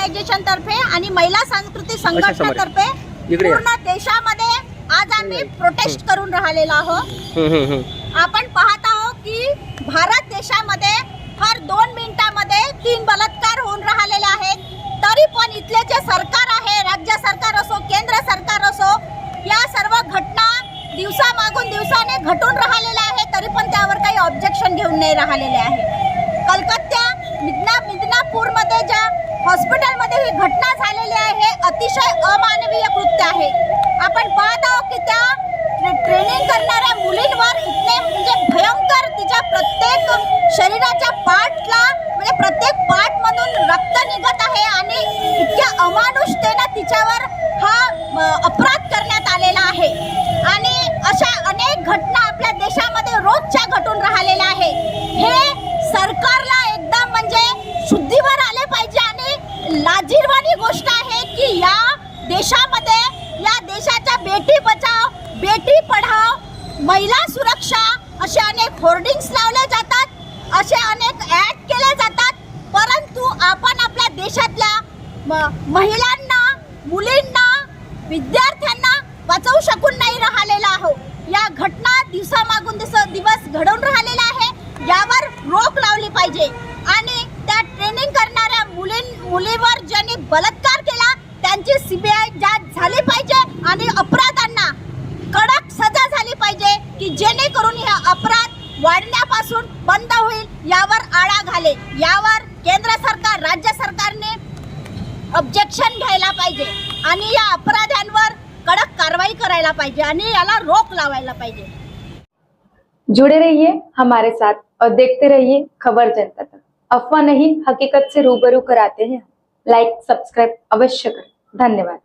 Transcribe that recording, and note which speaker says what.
Speaker 1: Organisation तर्फे आणि महिला सांस्कृतिक संघटनातर्फे. पूर्ण देशामध्ये आज आम्ही प्रोटेस्ट करून राहिलेलो आहोत. आपण पाहत आहोत की भारत देशामध्ये हर दोन मिनिटामध्ये तीन बलात्कार होऊन राहिलेले आहेत. तरी पण इथले जे सरकार आहे राज्य सरकार असो केंद्र सरकार असो या सर्व घटना दिवसामागून दिवसाने घटून राहिलेल्या आहे तरी पण त्यावर काही ऑब्जेक्शन घेऊन नाही राहिलेले आहे कलकत्ता मिदना मिदनापूरमध्ये ज्या हॉस्पिटलमध्ये ही घटना झालेली आहे हे अतिशय अमानवीय कृत्य आहे आपण पाहत आहोत की त्या ट्रे- ट्रेनिंग करणाऱ्या मुलींवर इतके म्हणजे भयंकर तिच्या प्रत्येक शरीराच्या पार्टला म्हणजे प्रत्येक पार्ट मधून रक्त निघत आहे आणि इतक्या अमानुषतेनं हा अपराध करण्यात आलेला आहे. आणि अशा अनेक घटना आपल्या देशामध्ये रोजच्या घटून राहिलेल्या आहे हे सरकारला एकदम म्हणजे शुद्धीवर आले पाहिजे आणि लाजीरवाणी गोष्ट आहे की या देशामध्ये या देशाच्या बेटी बचाव बेटी पढाव महिला सुरक्षा असे अनेक होर्डिंग्स लावले जातात असे अनेक ॲड केले जातात. परंतु आपण आपल्या देशातल्या म- महिलांना मुलींना विद्यार्थ्यांना वाचवू शकून नाही राहिलेला आहो. या घटना दिवसामागून दिवस दिवस घडवून राहिलेला आहे. यावर रोख लावली पाहिजे. आणि त्या ट्रेनिंग करणाऱ्या मुलीं मुलीवर ज्यांनी बलात्कार केला त्यांची सीबीआय जांच झाली पाहिजे आणि अपराधांना कडक सजा झाली पाहिजे की जेणेकरून हे अपराध वाढण्यापासून बंद होईल यावर आळा घाले. यावर केंद्र सरकार राज्य सरकारने ऑब्जेक्शन घ्यायला पाहिजे. आणि या अपराध्यांवर कडक कारवाई करायला पाहिजे आणि याला रोक लावायला पाहिजे.
Speaker 2: जुड़े रहिए हमारे साथ. और देखते रहिए खबर जनता तक. अफवाह नहीं हकीकत से रूबरू कराते हैं लाइक सब्सक्राइब अवश्य करें. धन्यवाद.